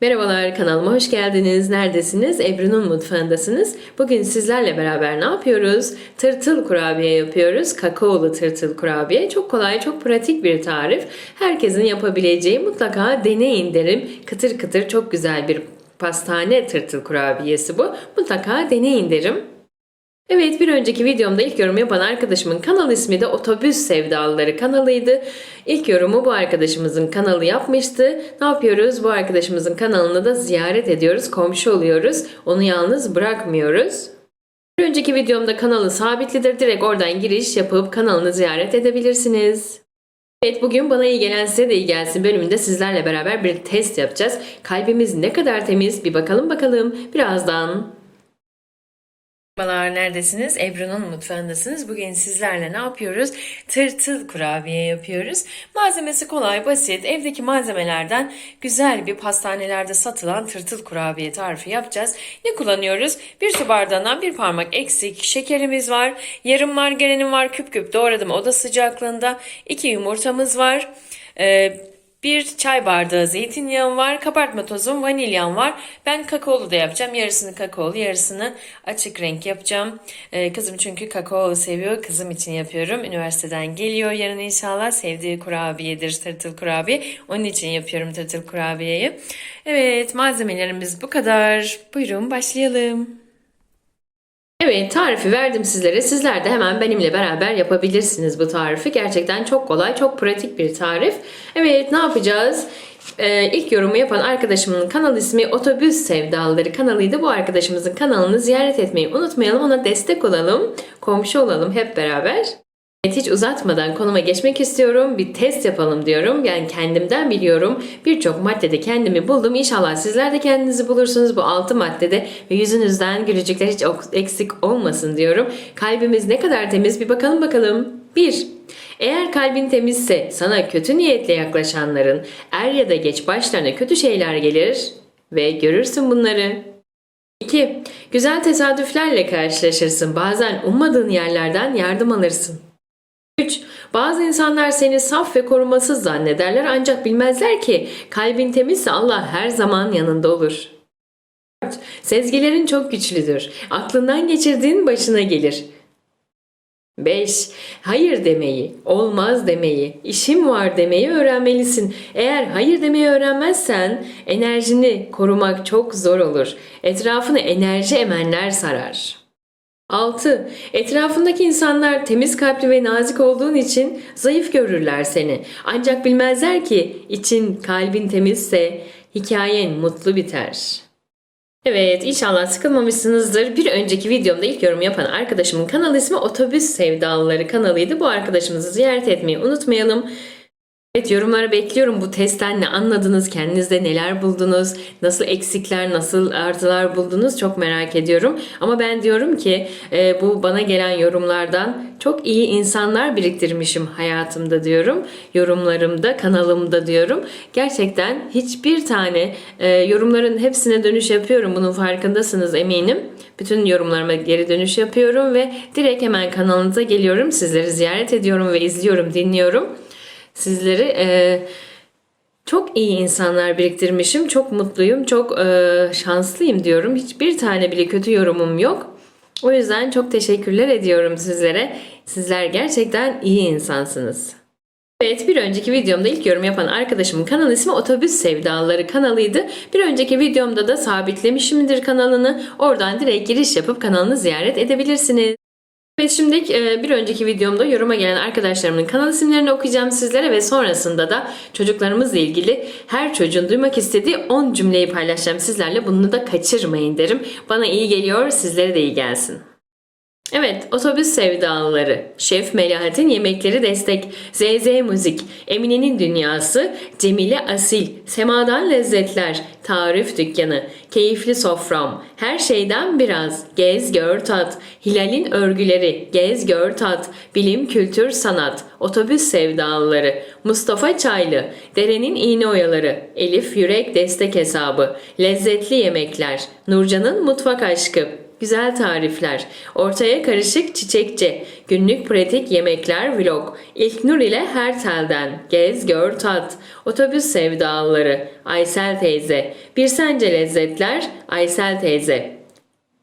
Merhabalar kanalıma hoş geldiniz. Neredesiniz? Ebru'nun mutfağındasınız. Bugün sizlerle beraber ne yapıyoruz? Tırtıl kurabiye yapıyoruz. Kakaolu tırtıl kurabiye. Çok kolay, çok pratik bir tarif. Herkesin yapabileceği mutlaka deneyin derim. Kıtır kıtır çok güzel bir pastane tırtıl kurabiyesi bu. Mutlaka deneyin derim. Evet bir önceki videomda ilk yorum yapan arkadaşımın kanal ismi de Otobüs Sevdalıları kanalıydı. İlk yorumu bu arkadaşımızın kanalı yapmıştı. Ne yapıyoruz? Bu arkadaşımızın kanalını da ziyaret ediyoruz, komşu oluyoruz. Onu yalnız bırakmıyoruz. Bir önceki videomda kanalı sabitlidir. Direkt oradan giriş yapıp kanalını ziyaret edebilirsiniz. Evet bugün bana iyi gelen size de iyi gelsin bölümünde sizlerle beraber bir test yapacağız. Kalbimiz ne kadar temiz bir bakalım bakalım birazdan. Merhabalar neredesiniz? Ebru'nun mutfağındasınız. Bugün sizlerle ne yapıyoruz? Tırtıl kurabiye yapıyoruz. Malzemesi kolay, basit. Evdeki malzemelerden güzel bir pastanelerde satılan tırtıl kurabiye tarifi yapacağız. Ne kullanıyoruz? Bir su bardağından bir parmak eksik şekerimiz var. Yarım margarinim var. Küp küp doğradım oda sıcaklığında. İki yumurtamız var. Ee, bir çay bardağı zeytinyağım var, kabartma tozum, vanilyam var. Ben kakaolu da yapacağım. Yarısını kakaolu, yarısını açık renk yapacağım. Ee, kızım çünkü kakaolu seviyor. Kızım için yapıyorum. Üniversiteden geliyor yarın inşallah. Sevdiği kurabiyedir tırtıl kurabiye. Onun için yapıyorum tırtıl kurabiyeyi. Evet malzemelerimiz bu kadar. Buyurun başlayalım. Evet tarifi verdim sizlere. Sizler de hemen benimle beraber yapabilirsiniz bu tarifi. Gerçekten çok kolay, çok pratik bir tarif. Evet ne yapacağız? Ee, ilk yorumu yapan arkadaşımın kanal ismi Otobüs Sevdalıları kanalıydı. Bu arkadaşımızın kanalını ziyaret etmeyi unutmayalım. Ona destek olalım, komşu olalım hep beraber. Evet, hiç uzatmadan konuma geçmek istiyorum. Bir test yapalım diyorum. Yani kendimden biliyorum. Birçok maddede kendimi buldum. İnşallah sizler de kendinizi bulursunuz bu altı maddede ve yüzünüzden gülücükler hiç eksik olmasın diyorum. Kalbimiz ne kadar temiz bir bakalım bakalım. 1. Eğer kalbin temizse sana kötü niyetle yaklaşanların er ya da geç başlarına kötü şeyler gelir ve görürsün bunları. 2. Güzel tesadüflerle karşılaşırsın. Bazen ummadığın yerlerden yardım alırsın. 3. Bazı insanlar seni saf ve korumasız zannederler ancak bilmezler ki kalbin temizse Allah her zaman yanında olur. 4. Sezgilerin çok güçlüdür. Aklından geçirdiğin başına gelir. 5. Hayır demeyi, olmaz demeyi, işim var demeyi öğrenmelisin. Eğer hayır demeyi öğrenmezsen enerjini korumak çok zor olur. Etrafını enerji emenler sarar. 6. Etrafındaki insanlar temiz kalpli ve nazik olduğun için zayıf görürler seni. Ancak bilmezler ki için kalbin temizse hikayen mutlu biter. Evet inşallah sıkılmamışsınızdır. Bir önceki videomda ilk yorum yapan arkadaşımın kanal ismi Otobüs Sevdalıları kanalıydı. Bu arkadaşımızı ziyaret etmeyi unutmayalım. Evet yorumlara bekliyorum bu testten ne anladınız, kendinizde neler buldunuz, nasıl eksikler, nasıl artılar buldunuz çok merak ediyorum. Ama ben diyorum ki e, bu bana gelen yorumlardan çok iyi insanlar biriktirmişim hayatımda diyorum. Yorumlarımda, kanalımda diyorum. Gerçekten hiçbir tane e, yorumların hepsine dönüş yapıyorum. Bunun farkındasınız eminim. Bütün yorumlarıma geri dönüş yapıyorum ve direkt hemen kanalınıza geliyorum. Sizleri ziyaret ediyorum ve izliyorum, dinliyorum sizleri. E, çok iyi insanlar biriktirmişim. Çok mutluyum, çok e, şanslıyım diyorum. Hiçbir tane bile kötü yorumum yok. O yüzden çok teşekkürler ediyorum sizlere. Sizler gerçekten iyi insansınız. Evet bir önceki videomda ilk yorum yapan arkadaşımın kanal ismi Otobüs Sevdalıları kanalıydı. Bir önceki videomda da sabitlemişimdir kanalını. Oradan direkt giriş yapıp kanalını ziyaret edebilirsiniz. Evet şimdi e, bir önceki videomda yoruma gelen arkadaşlarımın kanal isimlerini okuyacağım sizlere ve sonrasında da çocuklarımızla ilgili her çocuğun duymak istediği 10 cümleyi paylaşacağım sizlerle. Bunu da kaçırmayın derim. Bana iyi geliyor, sizlere de iyi gelsin. Evet, otobüs sevdalıları, Şef Melahat'in yemekleri destek, ZZ Müzik, Emine'nin dünyası, Cemile Asil, Semadan Lezzetler, Tarif Dükkanı, Keyifli Sofram, Her Şeyden Biraz, Gez Gör Tat, Hilal'in Örgüleri, Gez Gör Tat, Bilim Kültür Sanat, Otobüs Sevdalıları, Mustafa Çaylı, Derenin İğne Oyaları, Elif Yürek Destek Hesabı, Lezzetli Yemekler, Nurcan'ın Mutfak Aşkı, güzel tarifler, ortaya karışık çiçekçe, günlük pratik yemekler vlog, İlknur ile her telden, gez gör tat, otobüs sevdalıları, Aysel teyze, bir sence lezzetler, Aysel teyze.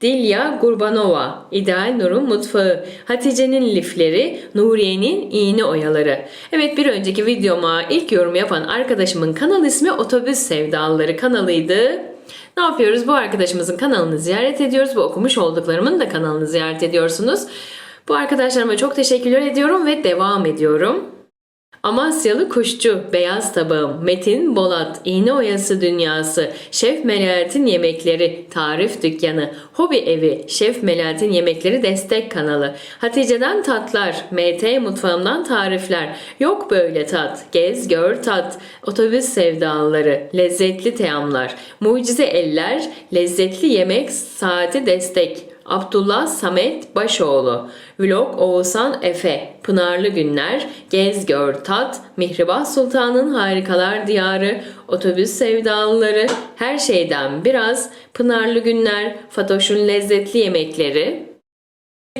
Dilya Gurbanova, İdeal Nur'un mutfağı, Hatice'nin lifleri, Nuriye'nin iğne oyaları. Evet bir önceki videoma ilk yorum yapan arkadaşımın kanal ismi Otobüs Sevdalıları kanalıydı. Ne yapıyoruz? Bu arkadaşımızın kanalını ziyaret ediyoruz. Bu okumuş olduklarımın da kanalını ziyaret ediyorsunuz. Bu arkadaşlarıma çok teşekkürler ediyorum ve devam ediyorum. Amasyalı Kuşçu, Beyaz Tabağım, Metin Bolat, İğne Oyası Dünyası, Şef Melahat'in Yemekleri, Tarif Dükkanı, Hobi Evi, Şef Melahat'in Yemekleri Destek Kanalı, Hatice'den Tatlar, MT Mutfağımdan Tarifler, Yok Böyle Tat, Gez Gör Tat, Otobüs Sevdalıları, Lezzetli Teamlar, Mucize Eller, Lezzetli Yemek Saati Destek, Abdullah Samet Başoğlu, Vlog Oğuzhan Efe, Pınarlı Günler, Gez Gör Tat, Mihriban Sultan'ın Harikalar Diyarı, Otobüs Sevdalıları, Her Şeyden Biraz, Pınarlı Günler, Fatoş'un Lezzetli Yemekleri,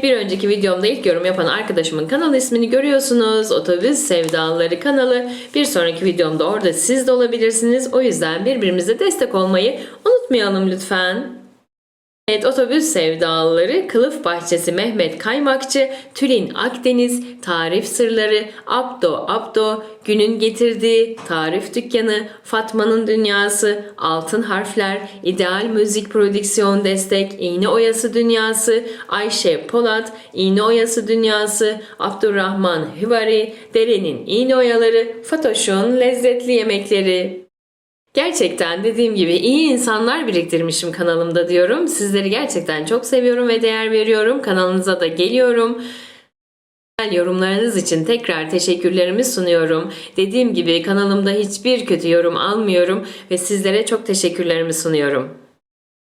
bir önceki videomda ilk yorum yapan arkadaşımın kanal ismini görüyorsunuz. Otobüs Sevdalıları kanalı. Bir sonraki videomda orada siz de olabilirsiniz. O yüzden birbirimize destek olmayı unutmayalım lütfen. Evet, Otobüs Sevdalıları, Kılıf Bahçesi Mehmet Kaymakçı, Tülin Akdeniz, Tarif Sırları, Abdo Abdo, Günün Getirdiği, Tarif Dükkanı, Fatma'nın Dünyası, Altın Harfler, İdeal Müzik Prodüksiyon Destek, İğne Oyası Dünyası, Ayşe Polat, İğne Oyası Dünyası, Abdurrahman Hüvari, Derenin İğne Oyaları, Fatoş'un Lezzetli Yemekleri, Gerçekten dediğim gibi iyi insanlar biriktirmişim kanalımda diyorum. Sizleri gerçekten çok seviyorum ve değer veriyorum. Kanalınıza da geliyorum. Güzel Yorumlarınız için tekrar teşekkürlerimi sunuyorum. Dediğim gibi kanalımda hiçbir kötü yorum almıyorum ve sizlere çok teşekkürlerimi sunuyorum.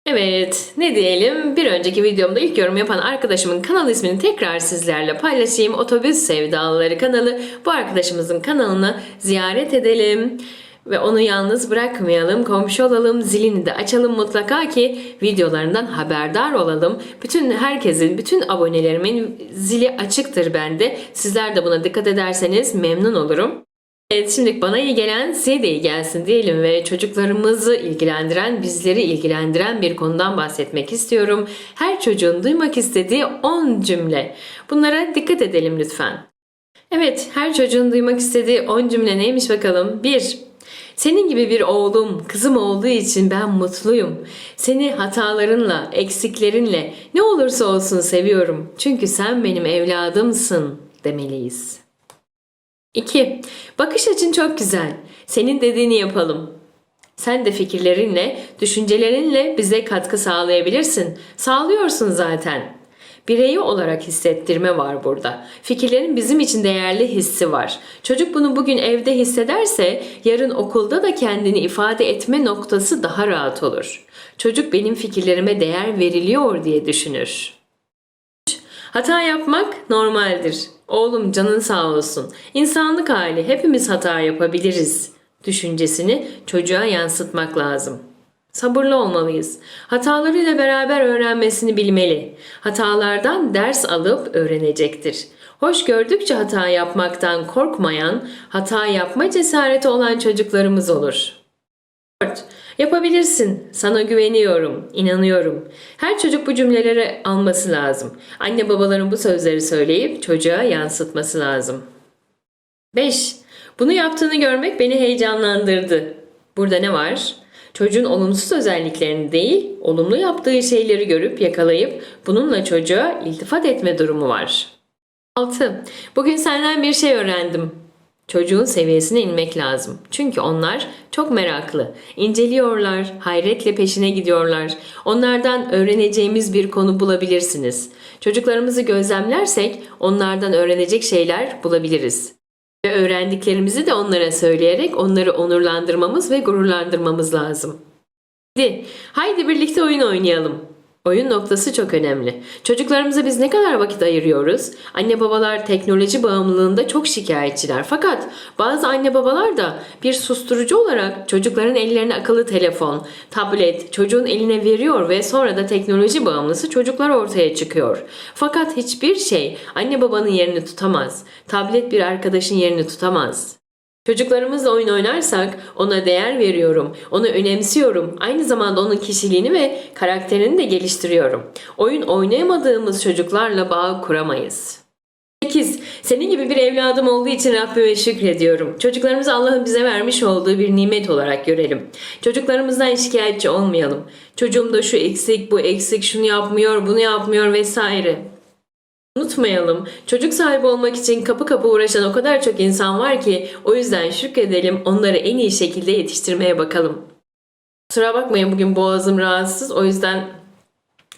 Evet, ne diyelim? Bir önceki videomda ilk yorum yapan arkadaşımın kanal ismini tekrar sizlerle paylaşayım. Otobüs Sevdalıları kanalı. Bu arkadaşımızın kanalını ziyaret edelim ve onu yalnız bırakmayalım, komşu olalım, zilini de açalım mutlaka ki videolarından haberdar olalım. Bütün herkesin, bütün abonelerimin zili açıktır bende. Sizler de buna dikkat ederseniz memnun olurum. Evet şimdi bana iyi gelen size de iyi gelsin diyelim ve çocuklarımızı ilgilendiren, bizleri ilgilendiren bir konudan bahsetmek istiyorum. Her çocuğun duymak istediği 10 cümle. Bunlara dikkat edelim lütfen. Evet, her çocuğun duymak istediği 10 cümle neymiş bakalım? 1. Senin gibi bir oğlum, kızım olduğu için ben mutluyum. Seni hatalarınla, eksiklerinle ne olursa olsun seviyorum. Çünkü sen benim evladımsın demeliyiz. 2. Bakış açın çok güzel. Senin dediğini yapalım. Sen de fikirlerinle, düşüncelerinle bize katkı sağlayabilirsin. Sağlıyorsun zaten. Bireyi olarak hissettirme var burada. Fikirlerin bizim için değerli hissi var. Çocuk bunu bugün evde hissederse yarın okulda da kendini ifade etme noktası daha rahat olur. Çocuk benim fikirlerime değer veriliyor diye düşünür. Hata yapmak normaldir. Oğlum canın sağ olsun. İnsanlık hali hepimiz hata yapabiliriz düşüncesini çocuğa yansıtmak lazım. Sabırlı olmalıyız. Hatalarıyla beraber öğrenmesini bilmeli. Hatalardan ders alıp öğrenecektir. Hoş gördükçe hata yapmaktan korkmayan, hata yapma cesareti olan çocuklarımız olur. 4. Yapabilirsin. Sana güveniyorum. inanıyorum. Her çocuk bu cümleleri alması lazım. Anne babaların bu sözleri söyleyip çocuğa yansıtması lazım. 5. Bunu yaptığını görmek beni heyecanlandırdı. Burada ne var? Çocuğun olumsuz özelliklerini değil, olumlu yaptığı şeyleri görüp yakalayıp bununla çocuğa iltifat etme durumu var. 6. Bugün senden bir şey öğrendim. Çocuğun seviyesine inmek lazım. Çünkü onlar çok meraklı. İnceliyorlar, hayretle peşine gidiyorlar. Onlardan öğreneceğimiz bir konu bulabilirsiniz. Çocuklarımızı gözlemlersek onlardan öğrenecek şeyler bulabiliriz. Ve öğrendiklerimizi de onlara söyleyerek onları onurlandırmamız ve gururlandırmamız lazım. Haydi, haydi birlikte oyun oynayalım. Oyun noktası çok önemli. Çocuklarımıza biz ne kadar vakit ayırıyoruz? Anne babalar teknoloji bağımlılığında çok şikayetçiler. Fakat bazı anne babalar da bir susturucu olarak çocukların ellerine akıllı telefon, tablet, çocuğun eline veriyor ve sonra da teknoloji bağımlısı çocuklar ortaya çıkıyor. Fakat hiçbir şey anne babanın yerini tutamaz. Tablet bir arkadaşın yerini tutamaz. Çocuklarımızla oyun oynarsak ona değer veriyorum, onu önemsiyorum. Aynı zamanda onun kişiliğini ve karakterini de geliştiriyorum. Oyun oynayamadığımız çocuklarla bağ kuramayız. 8. Senin gibi bir evladım olduğu için Rabbime şükrediyorum. Çocuklarımızı Allah'ın bize vermiş olduğu bir nimet olarak görelim. Çocuklarımızdan şikayetçi olmayalım. Çocuğumda şu eksik, bu eksik, şunu yapmıyor, bunu yapmıyor vesaire. Unutmayalım, çocuk sahibi olmak için kapı kapı uğraşan o kadar çok insan var ki o yüzden şükredelim, onları en iyi şekilde yetiştirmeye bakalım. Kusura bakmayın bugün boğazım rahatsız, o yüzden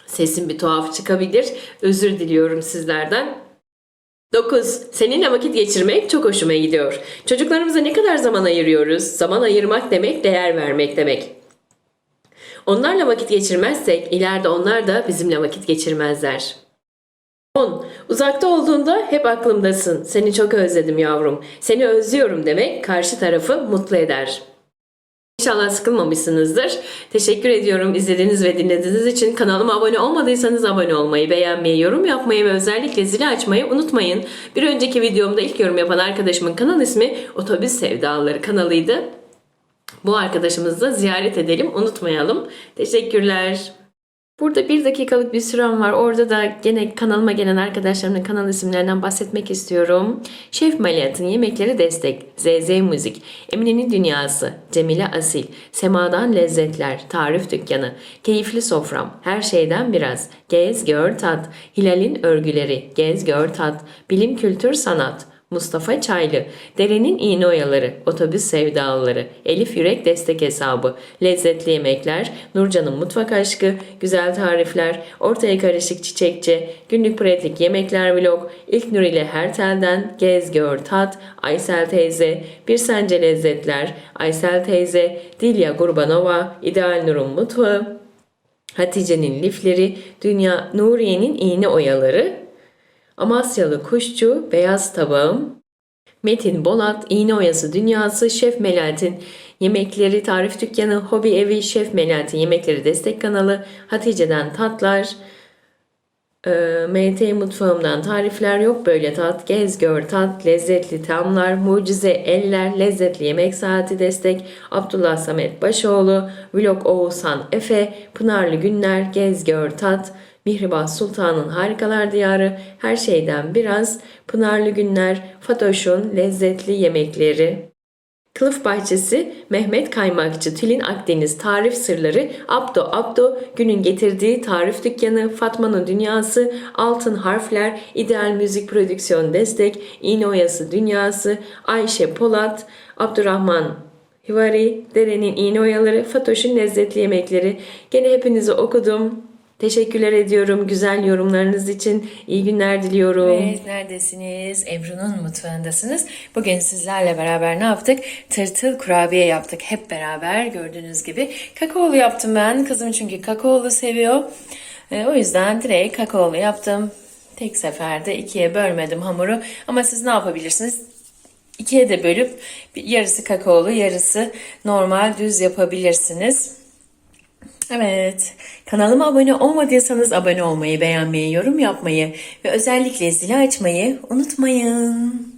sesim bir tuhaf çıkabilir. Özür diliyorum sizlerden. 9. Seninle vakit geçirmek çok hoşuma gidiyor. Çocuklarımıza ne kadar zaman ayırıyoruz? Zaman ayırmak demek değer vermek demek. Onlarla vakit geçirmezsek ileride onlar da bizimle vakit geçirmezler. 10. Uzakta olduğunda hep aklımdasın. Seni çok özledim yavrum. Seni özlüyorum demek karşı tarafı mutlu eder. İnşallah sıkılmamışsınızdır. Teşekkür ediyorum izlediğiniz ve dinlediğiniz için. Kanalıma abone olmadıysanız abone olmayı, beğenmeyi, yorum yapmayı ve özellikle zili açmayı unutmayın. Bir önceki videomda ilk yorum yapan arkadaşımın kanal ismi Otobüs Sevdaları kanalıydı. Bu arkadaşımızı da ziyaret edelim, unutmayalım. Teşekkürler. Burada bir dakikalık bir sürem var. Orada da gene kanalıma gelen arkadaşlarımın kanal isimlerinden bahsetmek istiyorum. Şef Maliat'ın Yemekleri Destek, ZZ Müzik, Emine'nin Dünyası, Cemile Asil, Semadan Lezzetler, Tarif Dükkanı, Keyifli Sofram, Her Şeyden Biraz, Gez Gör Tat, Hilal'in Örgüleri, Gez Gör Tat, Bilim Kültür Sanat, Mustafa Çaylı, Derenin İğne Oyaları, Otobüs Sevdalıları, Elif Yürek Destek Hesabı, Lezzetli Yemekler, Nurcan'ın Mutfak Aşkı, Güzel Tarifler, Ortaya Karışık Çiçekçi, Günlük Pratik Yemekler Vlog, İlk Nur ile Her Telden, Gez Gör Tat, Aysel Teyze, Bir Sence Lezzetler, Aysel Teyze, Dilya Gurbanova, İdeal Nur'un Mutfağı, Hatice'nin lifleri, Dünya Nuriye'nin iğne oyaları, Amasyalı Kuşçu, Beyaz Tabağım, Metin Bolat, İğne Oyası Dünyası, Şef Melahat'in Yemekleri Tarif Dükkanı, Hobi Evi, Şef Melahat'in Yemekleri Destek Kanalı, Hatice'den Tatlar, e, MT Mutfağımdan Tarifler Yok Böyle Tat, Gez Gör Tat, Lezzetli Tamlar, Mucize Eller, Lezzetli Yemek Saati Destek, Abdullah Samet Başoğlu, Vlog Oğuzhan Efe, Pınarlı Günler, Gez Gör Tat, Mihriban Sultan'ın Harikalar Diyarı, Her Şeyden Biraz, Pınarlı Günler, Fatoş'un Lezzetli Yemekleri, Kılıf Bahçesi, Mehmet Kaymakçı, Tülin Akdeniz, Tarif Sırları, Abdo Abdo, Günün Getirdiği Tarif Dükkanı, Fatma'nın Dünyası, Altın Harfler, İdeal Müzik Prodüksiyon Destek, İğne Oyası Dünyası, Ayşe Polat, Abdurrahman Hivari, Derenin İğne Oyaları, Fatoş'un Lezzetli Yemekleri. Gene hepinizi okudum. Teşekkürler ediyorum güzel yorumlarınız için. İyi günler diliyorum. Evet, neredesiniz? Ebru'nun mutfağındasınız. Bugün sizlerle beraber ne yaptık? Tırtıl kurabiye yaptık hep beraber gördüğünüz gibi. Kakaolu yaptım ben. Kızım çünkü kakaolu seviyor. Ee, o yüzden direkt kakaolu yaptım. Tek seferde ikiye bölmedim hamuru. Ama siz ne yapabilirsiniz? İkiye de bölüp yarısı kakaolu yarısı normal düz yapabilirsiniz. Evet, kanalıma abone olmadıysanız abone olmayı, beğenmeyi, yorum yapmayı ve özellikle zili açmayı unutmayın.